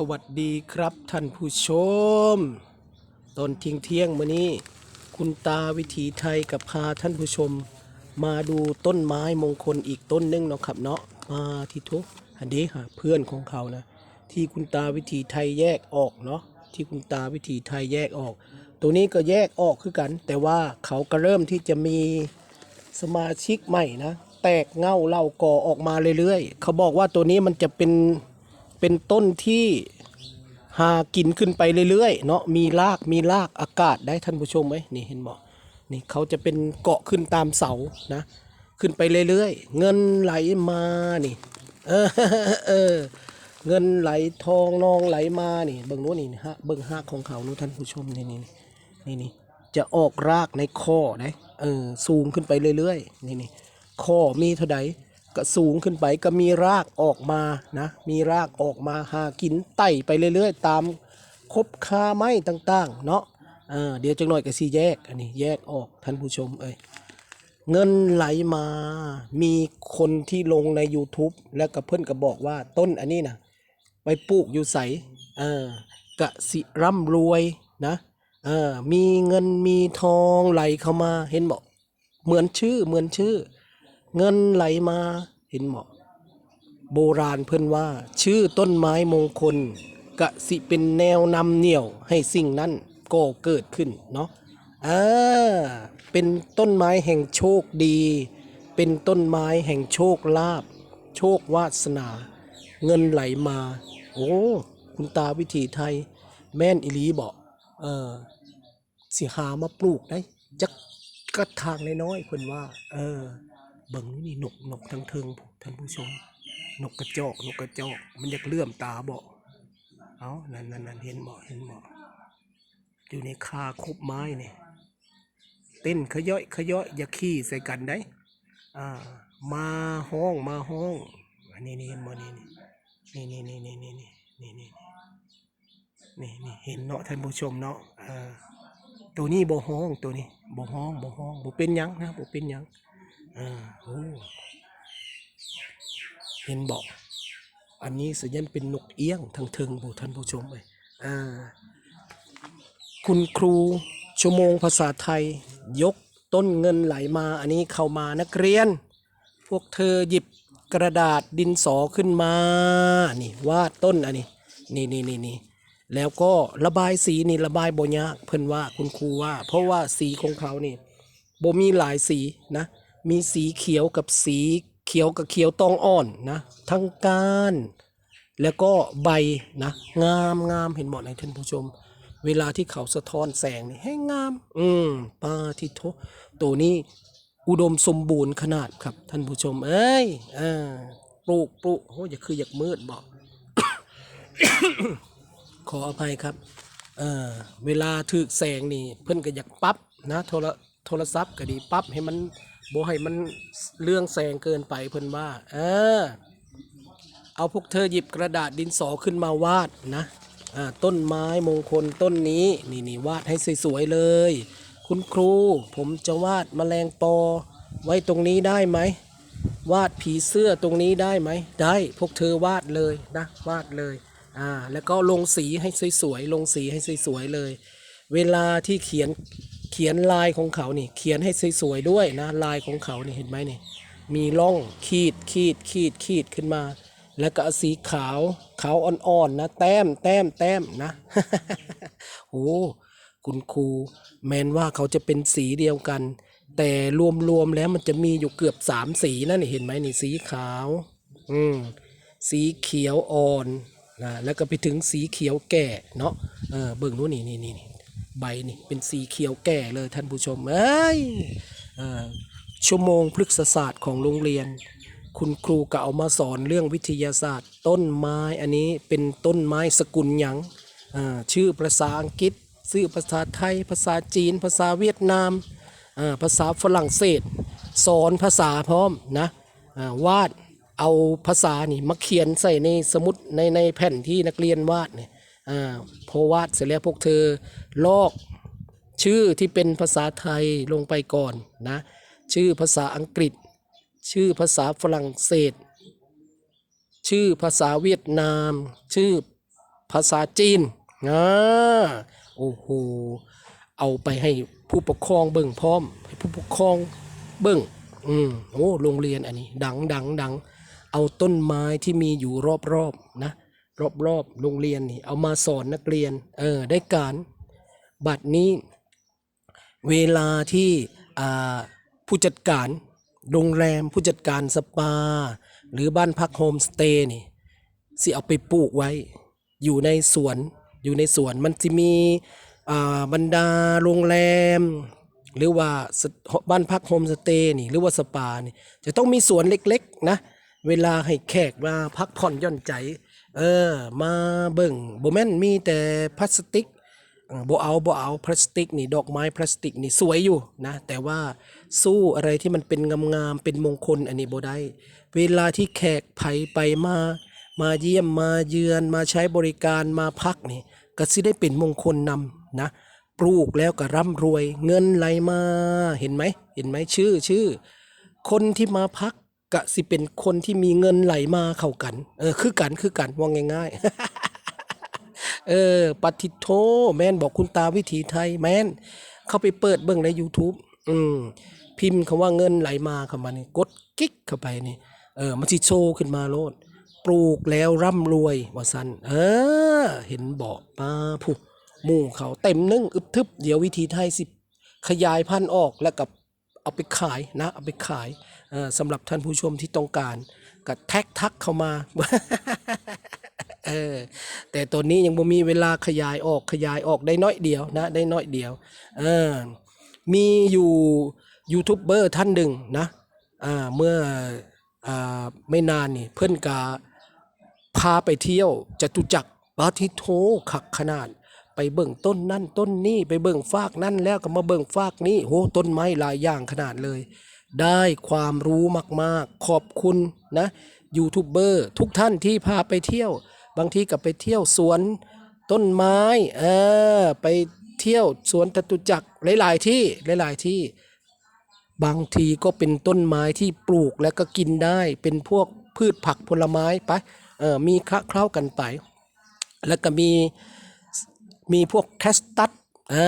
สวัสดีครับท่านผู้ชม ตอนเที่ยงเที่ยงมื้อนี้ คุณตาวิถีไทยกับพาท่านผู้ชม มาดูต้นไม้มงคลอีกต้นหนึงเนาะครับเนาะมาที่ทุกอันนี้ค่ะเพื่อนของเขานะ ที่คุณตาวิถีไทยแยกออกเนาะที่คุณตาวิถีไทยแยกออก ตัวนี้ก็แยกออกคือกัน แต่ว่าเขาก็เริ่มที่จะมีสมาชิกใหม่นะ แตกเง่าเหล่าก่อออกมาเรื่อยๆ เขาบอกว่าตัวนี้มันจะเป็นเป็นต้นที่ หากินขึ้นไปเรื่อยๆเนาะมีรากมีรากอากาศได้ท่านผู้ชมไหมนี่เห็นบอกนี่เขาจะเป็นเกาะขึ้นตามเสานะ ขึ้นไปเรื่อยๆ เงินไหลมานี่เออเออเงินไหลทองนองไหลมานี่เบิ่งนู้นนี่ฮะเบิ่งหากของเขานู้นท่านผู้ชมนี่นี่นี่นี่จะออกรากในข้อนะเออสูงขึ้นไปเรื่อยๆนี่นี่ข้อมีเท่าใด ก็สูงขึ้นไปก็มีรากออกมานะมีรากออกมาหากินไต่ไปเรื่อยๆ ตามคบคาไม้ต่างๆเนาะเเดี๋ยวจังหน่อยก็สีแยกอันนี้แยกออกท่านผู้ชมเอ้ยเงินไหลมามีคนที่ลงใน YouTube แล้วก็เพื่อนก็บอกว่าต้นอันนี้นะไปปลูกอยู่ใสเออกะสิร่ำรวยนะเออมีเงินมีทองไหลเข้ามาเห็นบอกเหมือนชื่อเหมือนชื่อ เงินไหลมาเห็นบอโบราณเพิ่นว่า ชื่อต้นไม้มงคลกะสิเป็นแนวนำเหนี่ยวให้สิ่งนั้นก็เกิดขึ้นเนาะอ่าเป็นต้นไม้แห่งโชคดี เป็นต้นไม้แห่งโชคลาภโชควาสนา เงินไหลมา โอ้คุณตาวิถีไทย แม่นอิลีบอกเออสิหามาปลูกได้จักกระทางน้อยๆเพิ่นว่า เออ เบิ่งนี่นกนกทั้งเทิงท่านผู้ชม นกกระจอก นกกระจอก มันอยากเลื่อมตาบอกเอานั่นนั่นนั่นเห็นบ่เห็นบ่อยู่ในคาคบไม้เนี่ยเต้นขย่อยขย่อยอย่าขี้ใส่กันได้อ่า มาห้องมาห้องอันนี้นี่เห็นบ่นี่นี่นี่นี่นี่นี่นี่นี่นี่นี่นี่เห็นเนาะท่านผู้ชมเนาะอ่าตัวนี้บ่ฮ้องตัวนี้บ่ฮ้องบ่ฮ้องบ่เป็นยังนะบ่เป็นยัง อ่าโอ้เห็นบอก อันนี้สัญญาณเป็นนกเอี้ยงทางเทิงผู้ท่านผู้ชมเลยอ่า คุณครูชั่วโมงภาษาไทย ยกต้นเงินไหลมา อันนี้เข้ามานักเรียน พวกเธอหยิบกระดาษดินสอขึ้นมา นี่วาดต้นอันนี้ นี่นี่นี่นี่แล้วก็ระบายสีนี่ระบายบ่ยากเพิ่นว่าคุณครูว่า เพราะว่าสีของเขานี่บ่มีหลายสีนะ มีสีเขียวกับสีเขียวกับเขียวตองอ่อนนะ ทั้งก้าน แล้วก็ใบนะงามงามเห็นหมดในท่านผู้ชม เวลาที่เขาสะท้อนแสงนี่ให้งาม อืมปาทิโทตัวนี้อุดมสมบูรณ์ขนาดครับ ท่านผู้ชม เอ้ยอปลูกปลูกโอ้ยอย่าคืออยากมืดบอก ขออภัยครับ เออเวลาถึกแสงนี่ เพิ่อนก็อยากปรับนะโทรโทรศัพท์ก็ดีปรับให้มัน บ่ให้มันเรื่องแสงเกินไปเพิ่นว่า เออ เอาพวกเธอหยิบกระดาษดินสอขึ้นมาวาดนะอ่าต้นไม้มงคลต้นนี้นี่นี่วาดให้สวยๆเลย คุณครูผมจะวาดแมลงปอ ไว้ตรงนี้ได้ไหมวาดผีเสื้อตรงนี้ได้ไหม ได้พวกเธอวาดเลยนะวาดเลยอ่าแล้วก็ลงสีให้สวยๆลงสีให้สวยๆเลย เวลาที่เขียน ขียนลายของเขานี่ เขียนให้สวยๆด้วยนะลายของเขานี่เห็นไหมนี่มีร่องขีดขีดขีดขีดขึ้นมา แล้วก็สีขาวขาวอ่อนๆนะแต้มแต้มแต้มนะโอ้คุณครูแมนว่าเขาจะเป็นสีเดียวกัน แต่รวมๆแล้วมันจะมีอยู่เกือบสามสีนั่นเห็นไหมนี่สีขาว อืมสีเขียวอ่อนนะแล้วก็ไปถึงสีเขียวแก่เนาะเออเบิ่งนู้นนี่นี่นี่ ใบนี่เป็นสีเขียวแก่เลยท่านผู้ชมเอ้ยอชั่วโมงพฤกษศาสตร์ของโรงเรียน คุณครูก็เอามาสอนเรื่องวิทยาศาสตร์ ต้นไม้อันนี้เป็นต้นไม้สกุลหยังชื่อภาษาอังกฤษชื่อภาษาไทย ภาษาจีน ภาษาเวียดนามภาษาฝรั่งเศส สอนภาษาพร้อมนะวาดเอาภาษานี่มาเขียนใส่ในสมุดในในแผ่นที่นักเรียนวาดเนี่ย อ่าพอวาดเสร็จแล้วพวกเธอลอกชื่อที่เป็นภาษาไทยลงไปก่อนนะชื่อภาษาอังกฤษ ชื่อภาษาฝรั่งเศส ชื่อภาษาเวียดนาม ชื่อภาษาจีนอ่าโอ้โหเอาไปให้ผู้ปกครองเบิ่งพร้อม ให้ผู้ปกครองเบิ่งอืมโอ้โรงเรียนอันนี้ ดังดังดังเอาต้นไม้ที่มีอยู่รอบๆนะ รอบๆโรงเรียนนี่เอามาสอนนักเรียน เออได้การ บัดนี้เวลาที่ผู้จัดการโรงแรมผู้จัดการสปา หรือบ้านพักโฮมสเตย์นี่สิเอาไปปลูกไว้ อยู่ในสวนอยู่ในสวนมันจะมีบรรดาโรงแรม หรือว่าบ้านพักโฮมสเตย์นี่หรือว่าสปานี่จะต้องมีสวนเล็กๆนะเวลาให้แขกมาพักผ่อนย่อนใจ เออ มาเบิ่งโบแมนมีแต่พลาสติกบ่เอาบ่เอาพลาสติกนี่ดอกไม้พลาสติกนี่สวยอยู่นะ แต่ว่าสู้อะไรที่มันเป็นงามๆเป็นมงคลอันนี้บ่ได้ เวลาที่แขกไผไปมา มาเยี่ยมมาเยือนมาใช้บริการมาพักนี่ก็สิได้เป็นมงคลนำนะปลูกแล้วก็ร่ำรวย เงินไหลมาเห็นไหมเห็นไหมชื่อชื่อ คนที่มาพัก ก็สิเป็นคนที่มีเงินไหลมาเข้ากัน เออ คือกันคือกันว่าง่ายๆ เออปฏิโทแมนบอกคุณตาวิถีไทย แมนเข้าไปเปิดเบิ่งใน YouTube อืม พิมพ์คำว่าเงินไหลมาเข้ามานี่กดกิ๊กเข้าไปนี่เออมันสิโชว์ขึ้นมาโลด ปลูกแล้วร่ำรวยว่าสันเออ เห็นบอกมาผู้หมู่เขาเต็มนึ่งอึบทึบเดี๋ยววิธีไทยสิขยายพันธุ์ออกแล้วกับเอาไปขายนะ เอาไปขาย สำหรับท่านผู้ชมที่ต้องการก็แท็กทักเข้ามาเออแต่ตัวนี้ยังบ่มีเวลาขยายออกขยายออกได้น้อยเดียวนะได้น้อยเดียวเออมีอยู่ยูทูบเบอร์ท่านหนึ่งนะอ่าเมื่ออ่าไม่นานนี่เพื่อนกาพาไปเที่ยวจตุจักรบาทิโทขักขนาด ไปเบิ่งต้นนั่นต้นนี่ไปเบิ่งฟากนั่นแล้วก็มาเบิ่งฟากนี่โหต้นไม้หลายอย่างขนาดเลย ได้ความรู้มากๆ ขอบคุณนะยูทูบเบอร์ทุกท่านที่พาไปเที่ยว บางทีก็ไปเที่ยวสวนต้นไม้เออไปเที่ยวสวนจตุจักรหลาย ๆ ที่หลาย ๆ ที่ บางทีก็เป็นต้นไม้ที่ปลูกแล้วก็กินได้ เป็นพวกพืชผักผลไม้ไปเออมีคละเคล้ากันไป แล้วก็มีมีพวกแคสตัด อ่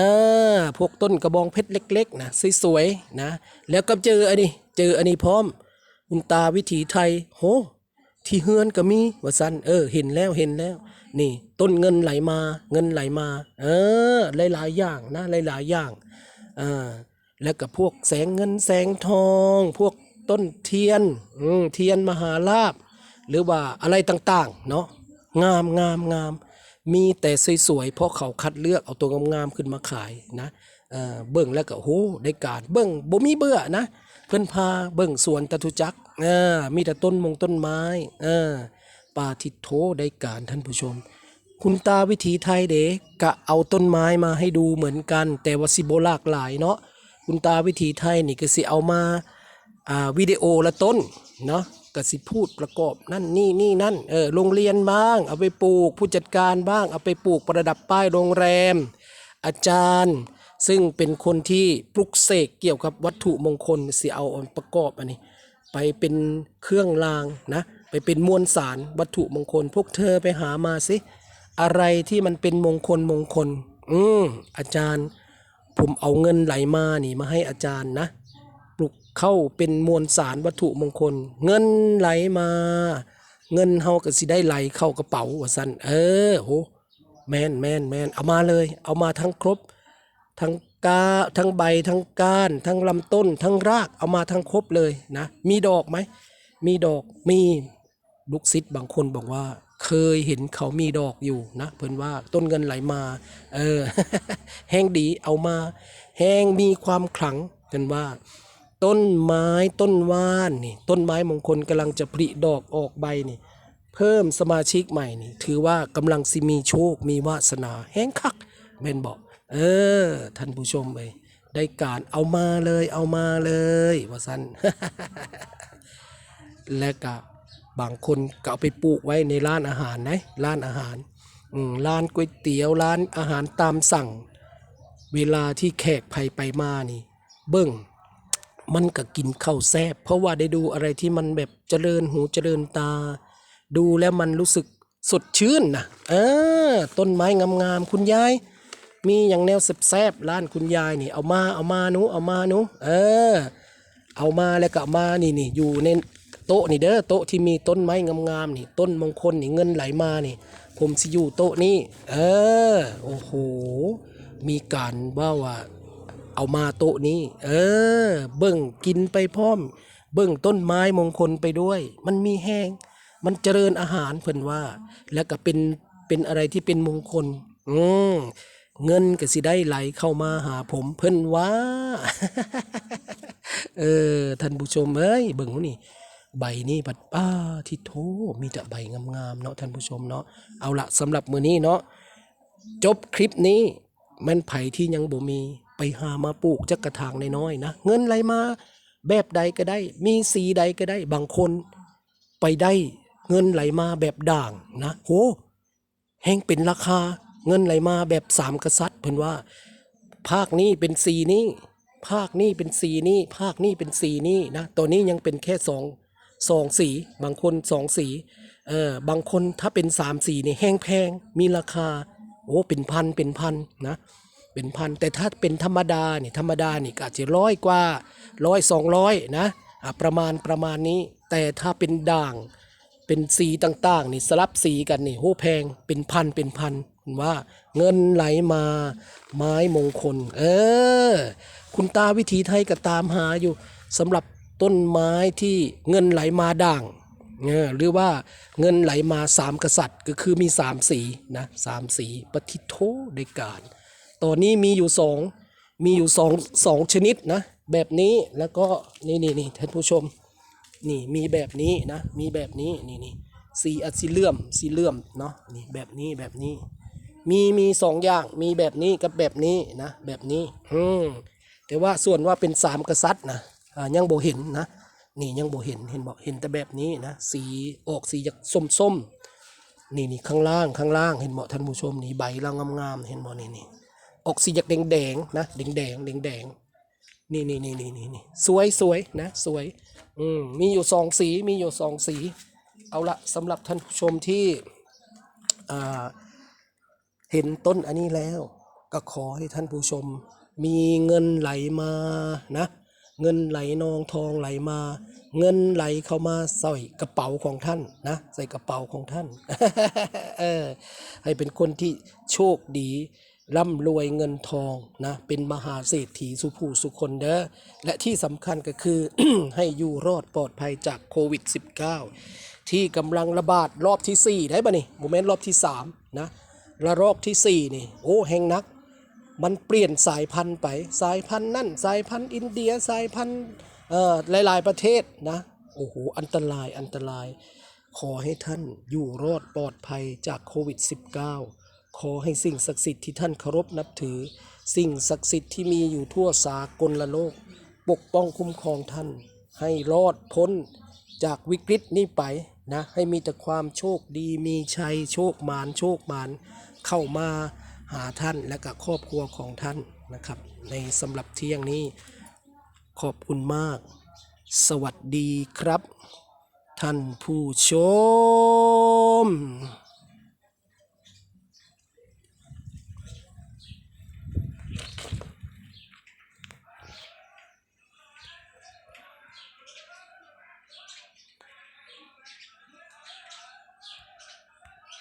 าพวกต้นกระบองเพชรเล็กๆนะสวยๆนะแล้วก็เจออันนี้เจออันนี้พร้อมคุณตาวิถีไทยโหที่เฮือนก็มีว่าสันเออ เห็นแล้วเห็นแล้ว นี่ ต้นเงินไหลมา เงินไหลมา เออ หลายๆอย่างนะหลายๆอย่างอ่าแล้วก็พวกแสงเงินแสงทอง พวกต้นเทียนอืมเทียนมหาลาบ หรือว่าอะไรต่าง ๆ เนาะงามงามงาม มีแต่สวยๆเพราะเขาคัดเลือกเอาตัวงามๆขึ้นมาขายนะเบิ่งแล้วก็โหได้การเบิ่งบ่มีเบื่อนะ เพิ่นพาเบิ่งสวนตะทุจักมีแต่ต้นมงต้นไม้ป่าทิโทได้การท่านผู้ชม คุณตาวิถีไทยเด็กกะเอาต้นไม้มาให้ดูเหมือนกัน แต่ว่าสิโบลากหลายเนาะคุณตาวิถีไทยนี่ก็สิเอามาอ่าวิดีโอละต้นเนาะ ก็สิพูดประกอบนั่นนี่นี่นั่นเออโรงเรียนบ้าง เอาไปปลูก ผู้จัดการบ้าง เอาไปปลูกประดับป้ายโรงแรม อาจารย์ ซึ่งเป็นคนที่ปลุกเสกเกี่ยวกับวัตถุมงคลสิเอาอันประกอบอันนี้ ไปเป็นเครื่องรางนะไปเป็นมวลสารวัตถุมงคล พวกเธอไปหามาสิอะไรที่มันเป็นมงคลมงคล อืมอาจารย์ ผมเอาเงินไหลมานี่มาให้อาจารย์นะ เข้าเป็นมวลสารวัตถุมงคล เงินไหลมา เงินเฮาก็สิได้ไหลเข้ากระเป๋าว่าซั่นเออโหแมนแมนแมนเอามาเลย เอามาทั้งครบ ทั้งกาทั้งใบทั้งก้าน ทั้งลำต้น ทั้งรากเอามาทั้งครบเลยนะ มีดอกไหม มีดอกมีลูกศิษย์บางคนบอกว่า เคยเห็นเขามีดอกอยู่นะ เพิ่นว่าต้นเงินไหลมา เออ แห้งดีเอามา แห้งมีความขลังกันว่า ต้นไม้ต้นว่านนี่ต้นไม้มงคลกำลังจะผลิดอกออกใบนี่ เพิ่มสมาชิกใหม่นี่ ถือว่ากำลังสิมีโชคมีวาสนาแห้งคักแม่นบอก เออ ท่านผู้ชมเอ้ได้การเอามาเลยเอามาเลยว่าสันและก็บางคนก็เอาไปปลูกไว้ในร้านอาหารนะร้านอาหารร้านก๋วยเตี๋ยวร้านอาหารตามสั่ง เวลาที่แขกไผไปมานี่ เบิ้ง มันก็กินข้าวแซ่บเพราะว่าได้ดูอะไรที่มันแบบเจริญหูเจริญตา ดูแล้วมันรู้สึกสดชื่นนะเออต้นไม้งามๆคุณยาย มีอย่างแนวแซ่บๆร้านคุณยายนี่ เอามาเอามาหนูเอามาหนูเออ เอามาแล้วก็เอามานี่นี่อยู่ในโต๊ะนี่เด้อโต๊ะที่มีต้นไม้งามๆนี่ ต้นมงคลนี่เงินไหลมานี่ ผมสิอยู่โต๊ะนี้ เออ โอ้โห มีการว่าว่า เอามาโต๊ะนี้ เออ เบิ่งกินไปพร้อม เบิ่งต้นไม้มงคลไปด้วย มันมีแห้ง มันเจริญอาหารเพิ่นว่า แล้วก็เป็นเป็นอะไรที่เป็นมงคล อืมเงินก็สิได้ไหลเข้ามาหาผมเพิ่นว่า เออท่านผู้ชมเอ้ยเบิ่งนี่ ใบนี่ปัดป้าที่โทมีแต่ใบงามๆเนาะท่านผู้ชมเนาะเอาละสำหรับมื้อนี้เนาะจบคลิปนี้แมันไผที่ยังบ่มี ไปหามาปลูกจักกระถางน้อยๆนะ เงินไหลมาแบบใดก็ได้ มีสีใดก็ได้ บางคนไปได้เงินไหลมาแบบด่างนะโหแห้งเป็นราคาเงินไหลมาแบบสามกษัตริย์เพิ่นว่า ภาคนี้เป็นสีนี้ ภาคนี้เป็นสีนี้ ภาคนี้เป็นสีนี้นะตัวนี้ยังเป็นแค่สองสองสี บางคนสองสีเออบางคนถ้าเป็นสามสีนี่แห้งแพงมีราคาโอ้เป็นพันเป็นพันนะ เป็นพันแต่ถ้าเป็นธรรมดาเนี่ยธรรมดานี่ก็อาจจะร้อยกว่าร้อยสองร้อยนะประมาณประมาณนี้ แต่ถ้าเป็นด่างเป็นสีต่างๆนี่สลับสีกันนี่โหแพงเป็นพันเป็นพันคุณว่าเงินไหลมาไม้มงคล เออ คุณตาวิถีไทยก็ตามหาอยู่สำหรับต้นไม้ที่เงินไหลมาด่างเออหรือว่าเงินไหลมาสามกษัตริย์ก็คือมีสามสีนะสามสีปฏิโทในการ ตอนนี้มีอยู่สองมีอยู่สองสองชนิดนะ แบบนี้แล้วก็นี่นี่นี่ท่านผู้ชม นี่มีแบบนี้นะ มีแบบนี้นี่นี่สีอะซิเลื่อมสีเลื่อมเนาะนี่แบบนี้แบบนี้ มีมีสองอย่างมีแบบนี้กับแบบนี้นะ แบบนี้อืมแต่ว่าส่วนว่าเป็นสามกษัตริย์นะอ่ายังโบเห็นนะนี่ยังโบเห็นเห็นบอกเห็นแต่แบบนี้นะสีออกสีจากส้มส้มนี่นี่ข้างล่างข้างล่างเห็นบอกท่านผู้ชมนี่ใบเรางามๆเห็นบอกนี่นี่ ออกสีจากแดงแดงๆนะแดงแดงแดงแดงๆนี่นี่นี่นี่นี่นี่สวยสวยนะสวยอืมมีอยู่สองสีมีอยู่สองสี เอาละสำหรับท่านผู้ชมที่อ่าเห็นต้นอันนี้แล้ว ก็ขอให้ท่านผู้ชม มีเงินไหลมานะ เงินไหลนองทองไหลมา เงินไหลเข้ามาใส่กระเป๋าของท่านนะ ใส่กระเป๋าของท่านเออให้เป็นคนที่โชคดี ร่ำรวยเงินทองนะเป็นมหาเศรษฐีสุผู้สุคนเด้อและที่สำคัญก็คือ ให้อยู่รอดปลอดภัยจากโควิด -19 ที่กำลังระบาดรอบที่ 4 ได้ปะนี่โมเมนต์รอบที่3นะระลอกที่ 4 นี่ โอ้แห่งนัก มันเปลี่ยนสายพันธุ์ไปสายพันธุ์นั่น สายพันธุ์อินเดียสายพันธุ์เอ่อหลายๆประเทศนะโอ้โหอันตรายอันตราย ขอให้ท่านอยู่รอดปลอดภัยจากโควิด -19 ขอให้สิ่งศักดิ์สิทธิ์ที่ท่านเคารพนับถือ สิ่งศักดิ์สิทธิ์ที่มีอยู่ทั่วสากลโลก ปกป้องคุ้มครองท่าน ให้รอดพ้นจากวิกฤตนี้ไปนะให้มีแต่ความโชคดีมีชัยโชคมานโชคมานเข้ามาหาท่านและกับครอบครัวของท่านนะครับ ในสำหรับเที่ยงนี้ขอบคุณมาก สวัสดีครับ ท่านผู้ชม